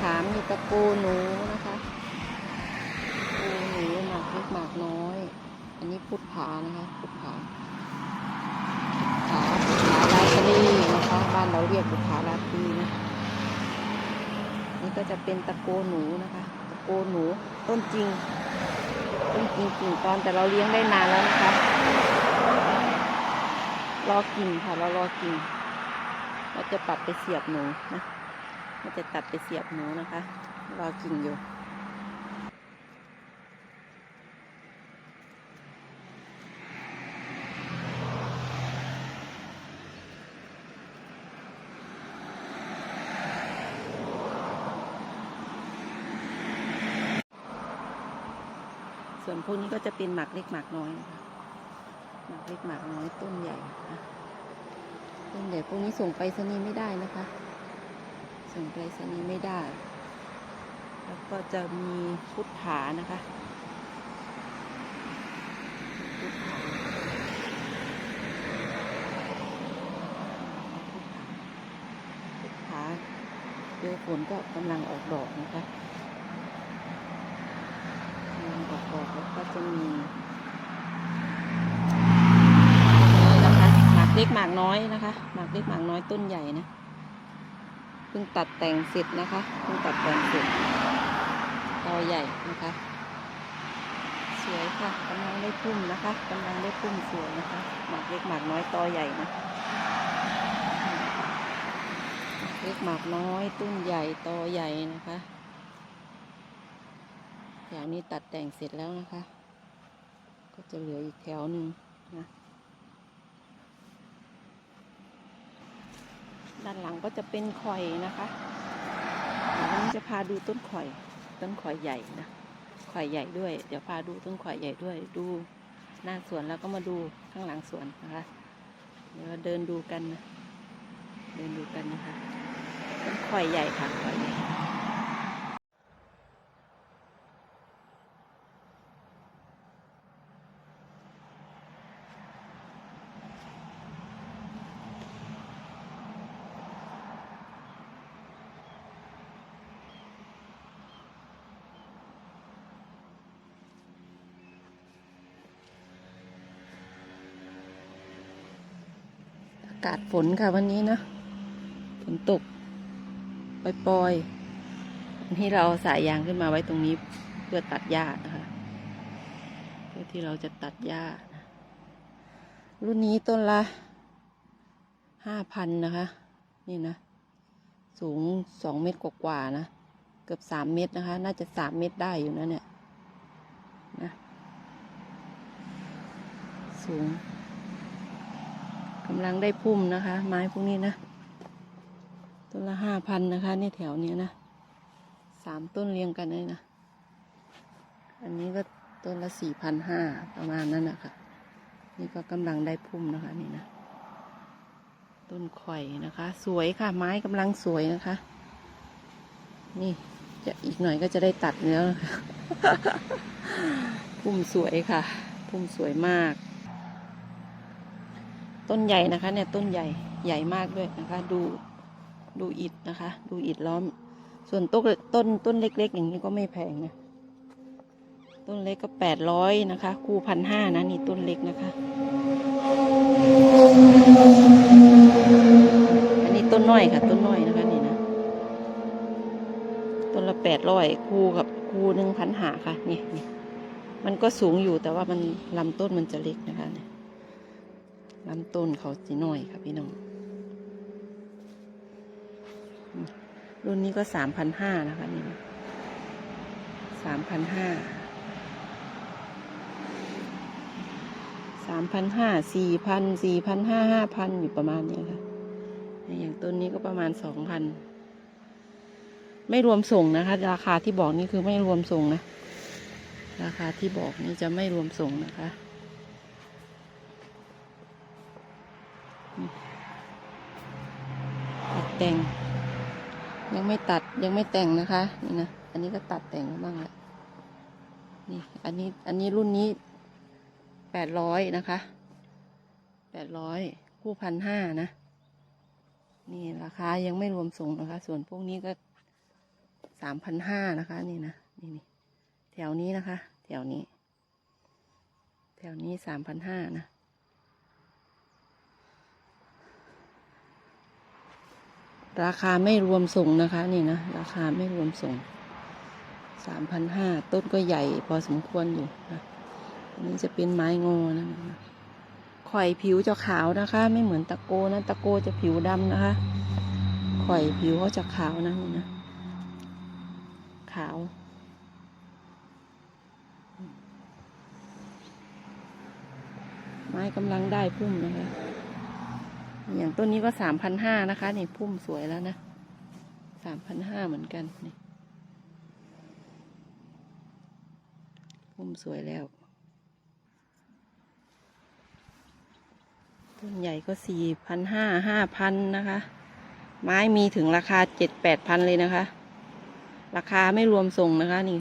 ขามมีตะโกหนูนะคะตะโกหนูหมากเล็กหมากน้อย อันนี้พุทธานะคะพุทธาพุทธาพุทธาราชนีนะคะบ้านเราเรียกพุทธาราชีนะนี่ก็จะเป็นตะโกหนูนะคะ ตะโกหนูต้นจริงต้นจริงกิ่งตอนแต่เราเลี้ยงได้นานแล้วนะคะรอกิ่งค่ะเรารอกิ่งเราจะตัดไปเสียบหนูนะ ราจะตัดไปเสียบหนูนะคะ รอกิ่งอยู่ส่วนพวกนี้ก็จะเป็นหมากเล็กหมากน้อยนะคะหมากเล็กหมากน้อยต้นใหญ่นะต้นใหญ่พวกนี้ส่งไปรษณีไม่ได้นะคะ ส่งไปรษณีย์ไม่ได้ แล้วก็จะมีพุทธานะคะพุทธาพุทธาเจอฝนก็กำลังออกดอกนะคะกำลังออกดอกแล้วก็จะมีนี่นะคะหมากเล็กหมากน้อยนะคะ หมากเล็กหมากน้อยต้นใหญ่นะ พิ่งตัดแต่งเสร็จนะคะเพิ่งตัดแต่งเสร็จตอใหญ่นะคะ สวยค่ะกำลังได้พุ่มนะคะกำลังได้พุ่มสวยนะคะหมากเล็กหมากน้อยตอใหญ่นะเล็กหมากน้อยตุ้นใหญ่ตอใหญ่นะคะแถวนี้ตัดแต่งเสร็จแล้วนะคะ ก็จะเหลืออีกแถวหนึ่งนะ ด้านหลังก็จะเป็นข่อยนะคะเดี๋ยววันนี้จะพาดูต้นข่อย ต้นข่อยใหญ่นะ ข่อยใหญ่ด้วย เดี๋ยวพาดูต้นข่อยใหญ่ด้วย ดูหน้าสวนแล้วก็มาดูข้างหลังสวนนะคะ เดี๋ยวเดินดูกันนะ เดินดูกันนะคะ ต้นข่อยใหญ่ค่ะข่อยใหญ่ากาศฝนค่ะวันนี้นะฝนตกปล่อยๆนที่เราเอาสายยางขึ้นมาไว้ตรงนี้เพื่อตัดหญ้านะคะเพื่อที่เราจะตัดหญ้านะรุ่นนี้ต้นละห้าพันนะคะ นี่นะ สูงสองเมตรกว่าๆนะ เกือบสามเมตรนะคะ น่าจะสามเมตรได้อยู่นะเนี่ยนะสูง กำลังได้พุ่มนะคะ ไม้พวกนี้นะ ต้นละห้าพันนะคะ นี่แถวเนี้ยนะสามต้นเรียงกันเลยนะ อันนี้ก็ต้นละสี่พันห้าประมาณนั้นนะคะนี่ก็กำลังได้พุ่มนะคะนี่นะ ต้นข่อยนะคะ สวยค่ะ ไม้กำลังสวยนะคะ นี่จะอีกหน่อยก็จะได้ตัดแล้วนะคะ พุ่มสวยค่ะ พุ่มสวยมาก ต้นใหญ่นะคะเนี่ยต้นใหญ่ใหญ่มากด้วยนะคะ ดูดูอิฐนะคะ ดูอิฐล้อม ส่วนต้นต้นต้นเล็ก ๆ อย่างนี้ก็ไม่แพงนะต้นเล็กก็แปดร้อยนะคะ คู่พันห้านะนี่ต้นเล็กนะคะ อันนี้ต้นน้อยค่ะ ต้นน้อยนะคะนี่นะ ต้นละแปดร้อยคู่กับคู่หนึ่งพันหาค่ะนี่นี่มันก็สูงอยู่แต่ว่ามันลำต้นมันจะเล็กนะคะ ลำต้นเขาสีน้อยค่ะพี่น้องรุ่นนี้ก็สามพันห้านะคะนี่สามพันห้าสามพันห้าสี่พันสี่พันห้าห้าพันอยู่ประมาณนี้ค่ะอย่างต้นนี้ก็ประมาณสองพันไม่รวมส่งนะคะ ราคาที่บอกนี่คือไม่รวมส่งนะ ราคาที่บอกนี่จะไม่รวมส่งนะคะ ตัด แต่ง ยังไม่ตัดยังไม่แต่งนะคะนี่นะอันนี้ก็ตัดแต่งบ้างแหละนี่อันนี้อันนี้รุ่นนี้แปดร้อยนะคะแปดร้อยคู่พันห้านะ นี่ราคายังไม่รวมส่งนะคะ ส่วนพวกนี้ก็สามพันห้านะคะ นี่นะนี่นี่แถวนี้นะคะ แถวนี้ แถวนี้สามพันห้านะ ราคาไม่รวมส่งนะคะนี่นะ ราคาไม่รวมส่งสามพันห้าต้นก็ใหญ่พอสมควรอยู่นะอันนี้จะเป็นไม้งอนะนะข่อยผิวจะขาวนะคะ ไม่เหมือนตะโกนะ ตะโกจะผิวดำนะคะข่อยผิวเขาจะขาวนะนี่นะ ขาว ไม้กำลังได้พุ่มนะคะ อย่างต้นนี้ก็สามพันห้านะคะนี่พุ่มสวยแล้วนะสามพันห้าเหมือนกันนี่พุ่มสวยแล้ว ต้นใหญ่ก็สี่พันห้าห้าพันนะคะ ไม้มีถึงราคาเจ็ดแปดพันเลยนะคะ ราคาไม่รวมส่งนะคะนี่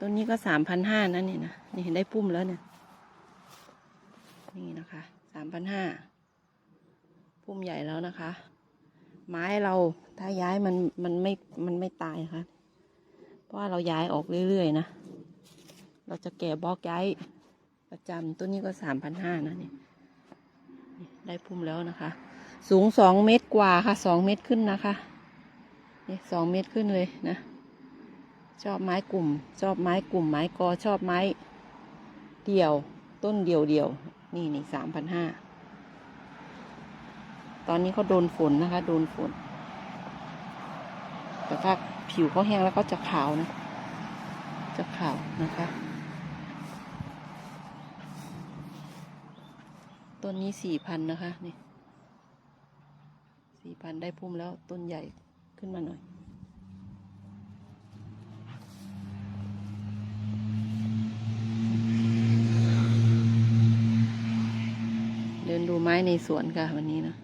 ต้นนี้ก็สามพันห้านะนี่นะนี่เห็นได้พุ่มแล้วเนี่ย นี่นะคะสามพันห้า พุ่มใหญ่แล้วนะคะ ไม้เราถ้าย้ายมันมันไม่มันไม่ตายค่ะ เพราะว่าเราย้ายออกเรื่อยๆนะ เราจะแก่บล็อกย้ายประจำต้นนี้ก็สามพันห้านะนี่ได้พุ่มแล้วนะคะ สูงสองเมตรกว่าค่ะสองเมตรขึ้นนะคะนี่สองเมตรขึ้นเลยนะ ชอบไม้กลุ่ม ชอบไม้กลุ่ม ไม้กอชอบไม้เดี่ยว ต้นเดี่ยวเดี่ยวนี่นี่สามพันห้า ตอนนี้เขาโดนฝนนะคะ โดนฝน แต่ถ้าผิวเขาแห้งแล้วก็จะขาวนะ จะขาวนะคะ ต้นนี้สี่พันนะคะนี่สี่พันได้พุ่มแล้วต้นใหญ่ขึ้นมาหน่อยเดินดูไม้ในสวนค่ะวันนี้นะ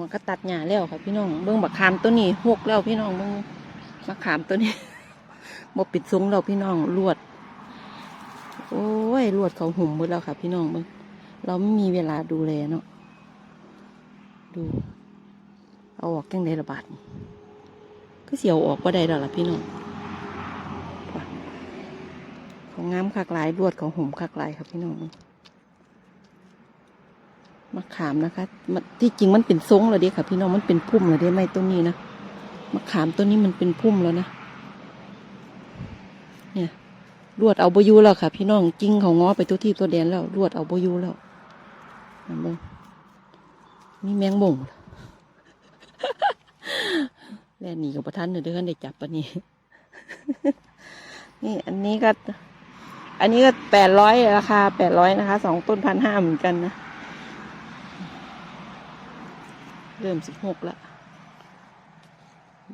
หัวก็ตัดหญ้าแล้วค่ะพี่น้องเบิ้องบักขามตัวนี้หกแล้วพี่น้องเบิ้องมะขามตัวนี้บปิดซุ้งเราพี่น้องลวด โอ้ยลวดเขาหุ่มหมดแล้วค่ะ พี่น้องเบิ้งเราไม่มีเวลาดูแลเนาะดู เอาออกจังไดระบาดก็เสียวออกก็ได้แล้วล่ะพี่น้องเขางามคักหลายลวดเขาหุ่มคักหลายครับพี่น้อง มะขามนะคะที่จริงมันเป็นทรงแล้วเดีค่ะ พี่น้องมันเป็นพุ่มแล้วเดีไม่ต้นนี้นะมะขามต้นนี้มันเป็นพุ่มแล้วนะเนี่ยลวดเอาบยูแล้วค่ะ พี่น้องจริงเขาง้อไปตัวที่ตัวแดนแล้วลวดเอาบยูแล้วนั่นเบิ่งมีแมงบ่งแล่นหนีกับประทันเดี๋ยวเดี๋ยวได้จับปะนี่นี่ อันนี้ก็ อันนี้ก็แปดร้อยราคาแปดร้อยนะคะสองต้นพันห้าเหมือนกันนะ เริ่มสิบหกแล้ว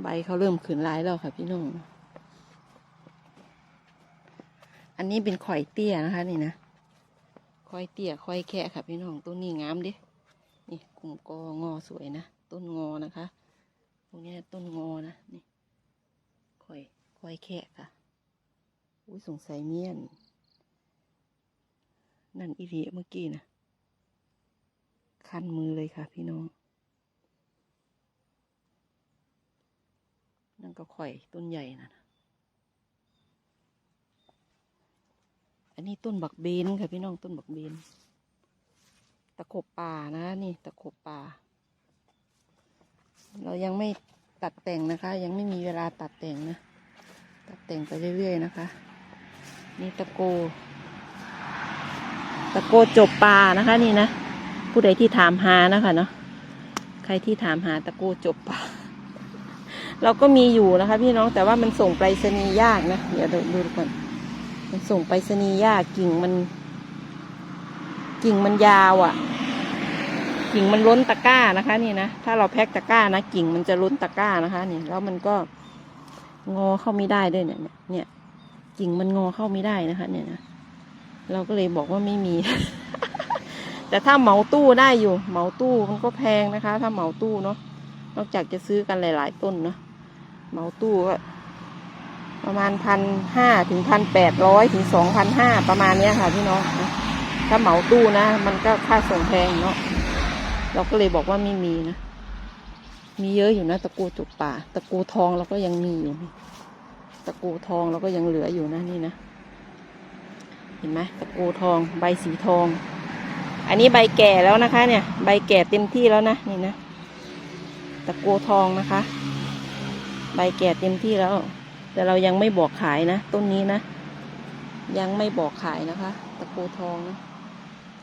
ใบเขาเริ่มขืนลายแล้วค่ะพี่น้อง อันนี้เป็นข่อยเตี้ยนะคะนี่นะข่อยเตี้ยข่อยแค่ค่ะพี่น้องต้นนี้งามดิ นี่กลุ่มกองอสวยนะ ต้นงอนะคะ ตรงนี้ต้นงอนะนี่ข่อยข่อยแค่ค่ะ อุ้ยสงสัยเมียน นั่นอีเดียเมื่อกี้นะคันมือเลยค่ะพี่น้อง ก็ข่อยต้นใหญ่นะอันนี้ต้นบักเบนค่ะพี่น้องต้นบักเบน ตะขบป่านะ นี่ ตะขบป่า เรายังไม่ตัดแต่งนะคะ ยังไม่มีเวลาตัดแต่งนะ ตัดแต่งไปเรื่อยๆนะคะ นี่ตะโก ตะโกจบป่านะคะ นี่นะ ผู้ใดที่ถามหานะคะเนาะ ใครที่ถามหาตะโกจบป่า เราก็มีอยู่นะคะ พี่น้องแต่ว่ามันส่งไปรษณีย์ยากนะเดี๋ยวดูดูก่อนมันส่งไปรษณีย์ยากกิ่งมัน กิ่งมันยาวอะ่ะ กิ่งมันล้นตะกร้านะคะ นี่นะถ้าเราแพ็คตะกร้านะกิ่งมันจะล้นตะกร้านะคะ นี่แล้วมันก็งอเข้าไม่ได้ด้วยเนี่ยเนี่ย เนี่ยกิ่งมันงอเข้าไม่ได้นะคะ เนี่ยนะเราก็เลยบอกว่าไม่มี แต่ถ้าเหมาตู้ได้อยู่ เหมาตู้มันก็แพงนะคะ ถ้าเหมาตู้เนาะนอกจากจะซื้อกันหลาย ๆ ต้นเนาะ เหมาตู้ก็ประมาณพันห้าถึงพันแปดร้อยถึงสองพันห้าประมาณเนี้ยค่ะพี่น้องถ้าเหมาตู้นะ มันก็ค่าส่งแพงเนาะเราก็เลยบอกว่าไม่มีนะ มีเยอะอยู่นะตะกูจุกป่า ตะกูทองเราก็ยังมีอยู่ ตะกูทองเราก็ยังเหลืออยู่นะนี่นะ เห็นไหมตะกูทอง ใบสีทอง อันนี้ใบแก่แล้วนะคะ เนี่ย ใบแก่เต็มที่แล้วนะนี่นะ ตะกูทองนะคะ ใบแก่เต็มที่แล้ว แต่เรายังไม่บอกขายนะ ต้นนี้นะ ยังไม่บอกขายนะคะ ตะกูทองนะ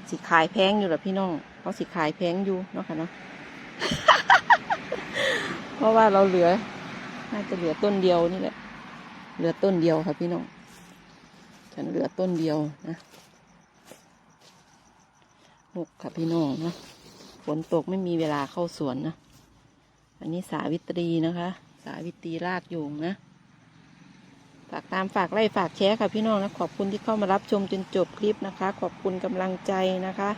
สิขายแพงอยู่หรอพี่น้องเขาสิขายแพงอยู่เนาะค่ะเนาะเพราะว่าเราเหลือ น่าจะเหลือต้นเดียวนี่แหละ เหลือต้นเดียวค่ะพี่น้องฉันเหลือต้นเดียวนะหกค่ะพี่น้องนะฝนตกไม่มีเวลาเข้าสวนนะ อันนี้สาวิตรีนะคะ สาวิตรีรากอยู่นะฝากตามฝากไล่ฝากแชร์ค่ะพี่น้องนะขอบคุณที่เข้ามารับชมจนจบคลิปนะคะ ขอบคุณกำลังใจนะคะ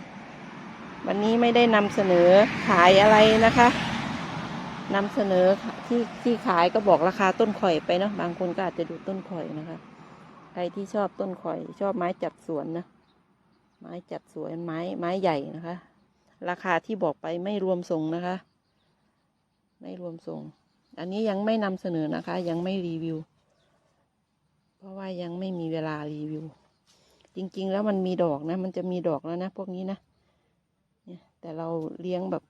วันนี้ไม่ได้นำเสนอขายอะไรนะคะนำเสนอที่ที่ขายก็บอกราคาต้นข่อยไปเนาะบางคนก็อาจจะดูต้นข่อยนะคะใครที่ชอบต้นข่อย ชอบไม้จัดสวนนะไม้จัดสวนไม้ไม้ใหญ่นะคะ ราคาที่บอกไปไม่รวมส่งนะคะ ไม่รวมส่ง อันนี้ยังไม่นำเสนอนะคะ ยังไม่รีวิว เพราะว่ายังไม่มีเวลารีวิว จริง ๆ แล้วมันมีดอกนะ มันจะมีดอกแล้วนะ พวกนี้นะเนี่ยแต่เราเลี้ยงแบบ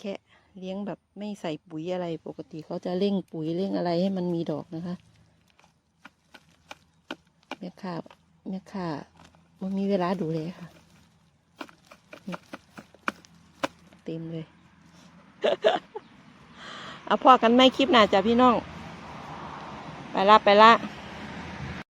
แค่เลี้ยงแบบไม่ใส่ปุ๋ยอะไรปกติเขาจะเร่งปุ๋ยเร่งอะไรให้มันมีดอกนะคะแม่ค้าแม่ค้ามันมีเวลาดูเลยค่ะ เต็มเลย เอาพอกันไม่คลิปหน้าจ้ะพี่น้อง ไปละไปละ